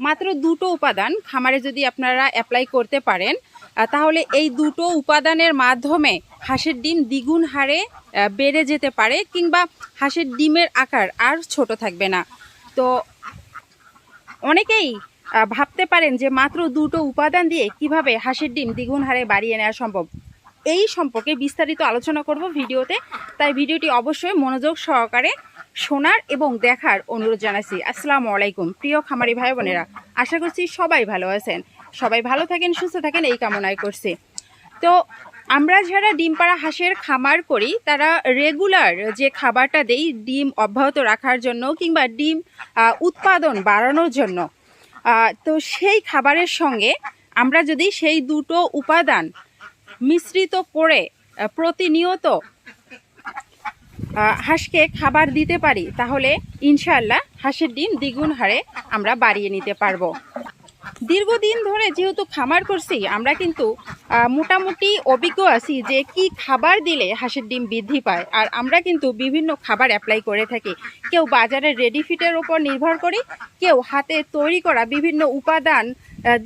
মাত্র দুটো উপাদান খামারে যদি আপনারা অ্যাপ্লাই করতে পারেন তাহলে এই দুটো উপাদানের মাধ্যমে হাঁসের ডিম দ্বিগুণ হারে বেড়ে যেতে পারে কিংবা হাঁসের ডিমের আকার আর ছোট থাকবে না। তো অনেকেই ভাবতে পারেন যে মাত্র দুটো উপাদান দিয়ে কীভাবে হাঁসের ডিম দ্বিগুণ হারে বাড়িয়ে নেওয়া সম্ভব। এই সম্পর্কে বিস্তারিত আলোচনা করব ভিডিওতে, তাই ভিডিওটি অবশ্যই মনোযোগ সহকারে শোনার এবং দেখার অনুরোধ জানাচ্ছি। আসসালামু আলাইকুম, প্রিয় খামারি ভাই বোনেরা আশা করছি সবাই ভালো আছেন। সবাই ভালো থাকেন, সুস্থ থাকেন, এই কামনায় করছি। তো আমরা যারা ডিম পাড়া হাঁসের খামার করি, তারা রেগুলার যে খাবারটা দেই, ডিম অব্যাহত রাখার জন্য কিংবা ডিম উৎপাদন বাড়ানোর জন্য তো সেই খাবারের সঙ্গে আমরা যদি সেই দুটো উপাদান মিশ্রিত করে প্রতিনিয়ত হাঁসকে খাবার দিতে পারি, তাহলে ইনশাআল্লাহ হাঁসের ডিম দ্বিগুণ হারে আমরা বাড়িয়ে নিতে পারব। দীর্ঘদিন ধরে যেহেতু খামার করছি, আমরা কিন্তু মোটামুটি অভিজ্ঞ আছি যে কি খাবার দিলে হাঁসের ডিম বৃদ্ধি পায়। আর আমরা কিন্তু বিভিন্ন খাবার অ্যাপ্লাই করে থাকি। কেউ বাজারের রেডি ফিটের উপর নির্ভর করি, কেউ হাতে তৈরি করা বিভিন্ন উপাদান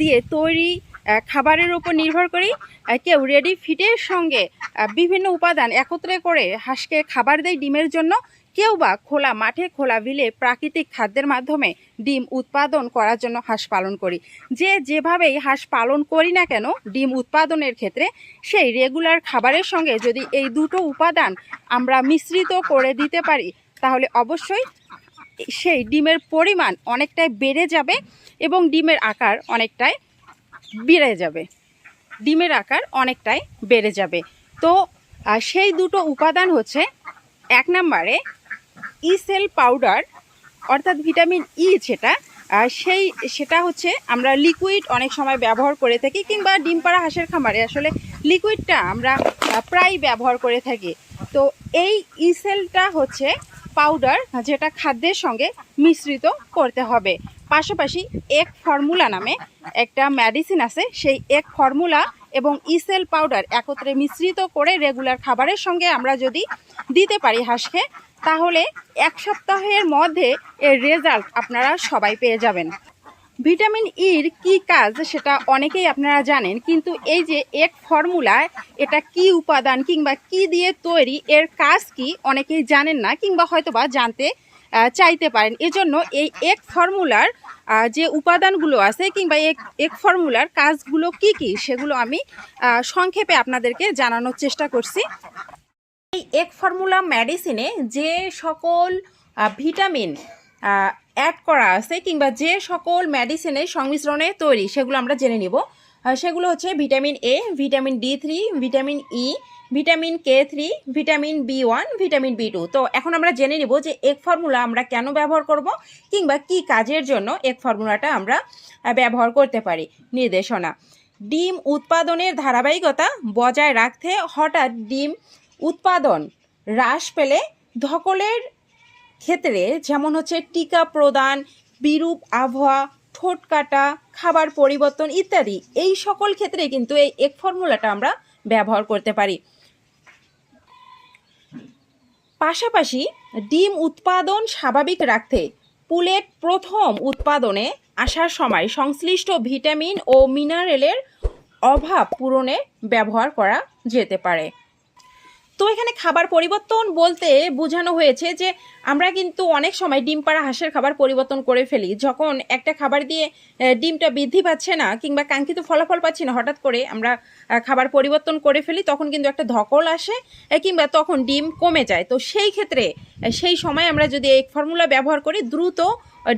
দিয়ে তৈরি খাবারের উপর নির্ভর করি কেউ রেডি ফিটের সঙ্গে বিভিন্ন উপাদান একত্রে করে হাঁসকে খাবার দেয় ডিমের জন্য, কেউ বা খোলা মাঠে, খোলা বিলে প্রাকৃতিক খাদ্যের মাধ্যমে ডিম উৎপাদন করার জন্য হাঁস পালন করি। যে যেভাবেই হাঁস পালন করি না কেন, ডিম উৎপাদনের ক্ষেত্রে সেই রেগুলার খাবারের সঙ্গে যদি এই দুটো উপাদান আমরা মিশ্রিত করে দিতে পারি, তাহলে অবশ্যই সেই ডিমের পরিমাণ অনেকটাই বেড়ে যাবে এবং ডিমের আকার অনেকটাই বেড়ে যাবে। ডিমের আকার অনেকটাই বেড়ে যাবে। তো সেই দুটো উপাদান হচ্ছে, এক নম্বরে ইসেল পাউডার অর্থাৎ ভিটামিন ই যেটা সেই, সেটা হচ্ছে আমরা লিকুইড অনেক সময় ব্যবহার করে থাকি, কিংবা ডিম পাড়া হাঁসের খামারে আসলে লিকুইডটা আমরা প্রায় ব্যবহার করে থাকি। তো এই ইসেলটা হচ্ছে পাউডার যেটা খাদ্যের সঙ্গে মিশ্রিত করতে হবে। পাশাপাশি এক ফর্মুলা নামে একটা মেডিসিন আছে, সেই এক ফর্মুলা এবং ইসেল পাউডার একত্রে মিশ্রিত করে রেগুলার খাবারের সঙ্গে আমরা যদি দিতে পারি হাঁসকে, তাহলে এক সপ্তাহের মধ্যে এর রেজাল্ট আপনারা সবাই পেয়ে যাবেন। ভিটামিন ইর কি কাজ সেটা অনেকেই আপনারা জানেন, কিন্তু এই যে এক ফর্মুলা, এটা কি উপাদান কিংবা কি দিয়ে তৈরি, এর কাজ কি অনেকেই জানেন না কিংবা হয়তোবা জানতে চাইতে পারেন। এজন্য এই এক ফর্মুলার যে উপাদানগুলো আছে কিংবা এক এক ফর্মুলার কাজগুলো কি কি, সেগুলো আমি সংক্ষেপে আপনাদেরকে জানানোর চেষ্টা করছি। এই এক ফর্মুলা মেডিসিনে যে সকল ভিটামিন অ্যাড করা আছে কিংবা যে সকল মেডিসিনের সংমিশ্রণে তৈরি, সেগুলো আমরা জেনে নিব। সেগুলো হচ্ছে vitamin A vitamin D three vitamin E vitamin K three vitamin B one vitamin B two তো এখন আমরা জেনে নিব যে এক ফর্মুলা আমরা কেন ব্যবহার করব কিংবা কি কাজের জন্য এক ফর্মুলাটা আমরা ব্যবহার করতে পারি। নির্দেশনা, ডিম উৎপাদনের ধারাবাহিকতা বজায় রাখতে হঠাৎ ডিম উৎপাদন হ্রাস পেলে ধকলের ক্ষেত্রে যেমন হচ্ছে টিকা প্রদান, বিরূপ আবহাওয়া, ঠোঁট কাটা, খাবার পরিবর্তন ইত্যাদি, এই সকল ক্ষেত্রে কিন্তু এই এক ফর্মুলাটা আমরা ব্যবহার করতে পারি। পাশাপাশি ডিম উৎপাদন স্বাভাবিক রাখতে পুলেট প্রথম উৎপাদনে আসার সময় সংশ্লিষ্ট ভিটামিন ও মিনারেলের অভাব পূরণে ব্যবহার করা যেতে পারে। তো এখানে খাবার পরিবর্তন বলতে বোঝানো হয়েছে যে আমরা কিন্তু অনেক সময় ডিম পাড়া হাঁসের খাবার পরিবর্তন করে ফেলি। যখন একটা খাবার দিয়ে ডিমটা বৃদ্ধি পাচ্ছে না কিংবা কাঙ্ক্ষিত ফলাফল পাচ্ছি না, হঠাৎ করে আমরা খাবার পরিবর্তন করে ফেলি, তখন কিন্তু একটা ধকল আসে কিংবা তখন ডিম কমে যায়। তো সেই ক্ষেত্রে সেই সময় আমরা যদি এই ফর্মুলা ব্যবহার করি, দ্রুত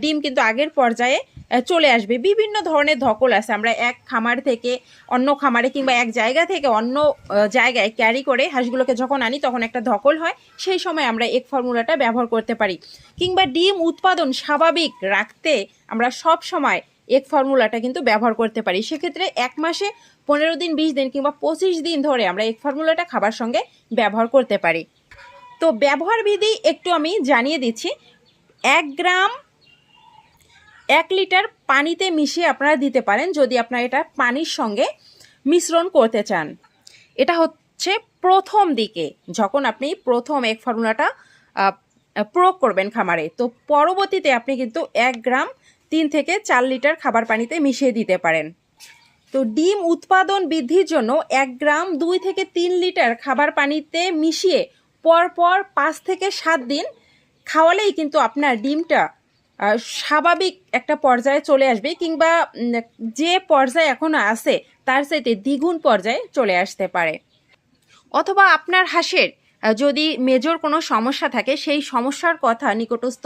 ডিম কিন্তু আগের পর্যায়ে চলে আসবে। বিভিন্ন ধরনের ধকল আছে। আমরা এক খামার থেকে অন্য খামারে কিংবা এক জায়গা থেকে অন্য জায়গায় ক্যারি করে হাঁসগুলোকে যখন আনি, তখন একটা ধকল হয়। সেই সময় আমরা এক ফর্মুলাটা ব্যবহার করতে পারি। কিংবা ডিম উৎপাদন স্বাভাবিক রাখতে আমরা সব সময় এক ফর্মুলাটা কিন্তু ব্যবহার করতে পারি। সেক্ষেত্রে এক মাসে পনেরো দিন, বিশ দিন কিংবা পঁচিশ দিন ধরে আমরা এক ফর্মুলাটা খাবার সঙ্গে ব্যবহার করতে পারি। তো ব্যবহার বিধি একটু আমি জানিয়ে দিচ্ছি। এক গ্রাম এক লিটার পানিতে মিশিয়ে আপনারা দিতে পারেন যদি আপনারা এটা পানির সঙ্গে মিশ্রণ করতে চান। এটা হচ্ছে প্রথম দিকে, যখন আপনি প্রথম এক ফর্মুলাটা প্রয়োগ করবেন খামারে। তো পরবর্তীতে আপনি কিন্তু এক গ্রাম তিন থেকে চার লিটার খাবার পানিতে মিশিয়ে দিতে পারেন। তো ডিম উৎপাদন বৃদ্ধির জন্য এক গ্রাম দুই থেকে তিন লিটার খাবার পানিতে মিশিয়ে পরপর পাঁচ থেকে সাত দিন খাওয়ালেই কিন্তু আপনার ডিমটা স্বাভাবিক একটা পর্যায়ে চলে আসবে কিংবা যে পর্যায়ে এখনও আছে, তার চাইতে দ্বিগুণ পর্যায়ে চলে আসতে পারে। অথবা আপনার হাঁসের যদি মেজর কোনো সমস্যা থাকে, সেই সমস্যার কথা নিকটস্থ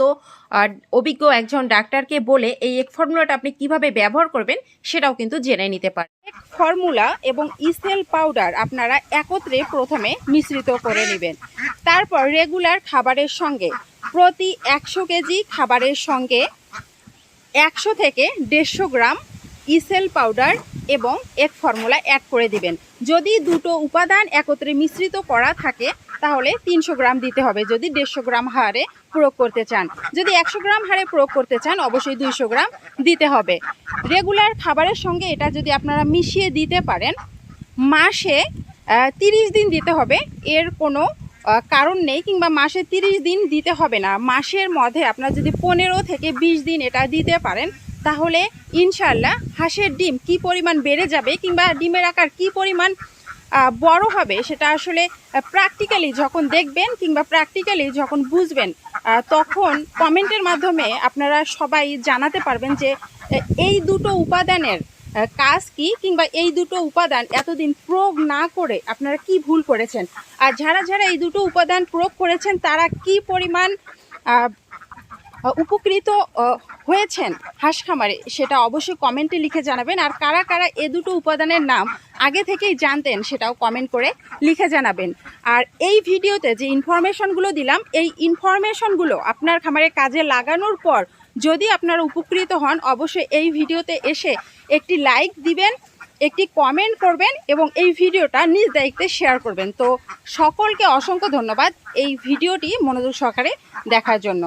অভিজ্ঞ একজন ডাক্তারকে বলে এই এক ফর্মুলাটা আপনি কীভাবে ব্যবহার করবেন, সেটাও কিন্তু জেনে নিতে পারেন। এক ফর্মুলা এবং ইসেল পাউডার আপনারা একত্রে প্রথমে মিশ্রিত করে নেবেন। তারপর রেগুলার খাবারের সঙ্গে, প্রতি একশো কেজি খাবারের সঙ্গে একশো থেকে দেড়শো গ্রাম ইসেল পাউডার এবং এক ফর্মুলা অ্যাড করে দিবেন। যদি দুটো উপাদান একত্রে মিশ্রিত করা থাকে, তাহলে তিনশো গ্রাম দিতে হবে। যদি দেড়শো গ্রাম হারে প্রয়োগ করতে চান। যদি একশো গ্রাম হারে প্রয়োগ করতে চান, অবশ্যই দুইশো গ্রাম দিতে হবে। রেগুলার খাবারের সঙ্গে এটা যদি আপনারা মিশিয়ে দিতে পারেন, মাসে তিরিশ দিন দিতে হবে। এর কোনো কারণ নেই কিংবা মাসে তিরিশ দিন দিতে হবে না। মাসের মধ্যে আপনার যদি পনেরো থেকে বিশ দিন এটা দিতে পারেন তাহলে ইনশাল্লাহ হাঁসের ডিম কি পরিমাণ বেড়ে যাবে কিংবা ডিমের আকার কি পরিমাণ বড় হবে সেটা আসলে প্র্যাকটিক্যালি যখন দেখবেন কিংবা প্র্যাকটিক্যালি যখন বুঝবেন তখন কমেন্টের মাধ্যমে আপনারা সবাই জানাতে পারবেন যে এই দুটো উপাদানের কাজ কি কিংবা এই দুটো উপাদান এতদিন প্রয়োগ না করে আপনারা কি ভুল করেছেন? আর যারা যারা এই দুটো উপাদান প্রয়োগ করেছেন তারা কি পরিমাণ উপকৃত হয়েছেন হাঁস খামারে সেটা অবশ্যই কমেন্টে লিখে জানাবেন। আর কারা কারা এ দুটো উপাদানের নাম আগে থেকেই জানতেন, সেটাও কমেন্ট করে লিখে জানাবেন। আর এই ভিডিওতে যে ইনফরমেশনগুলো দিলাম, এই ইনফরমেশনগুলো আপনার খামারে কাজে লাগানোর পর যদি আপনারা উপকৃত হন, অবশ্যই এই ভিডিওতে এসে একটি লাইক দিবেন, একটি কমেন্ট করবেন এবং এই ভিডিওটা নিজ দায়িত্বে শেয়ার করবেন। তো সকলকে অসংখ্য ধন্যবাদ এই ভিডিওটি মনোযোগ সহকারে দেখার জন্য।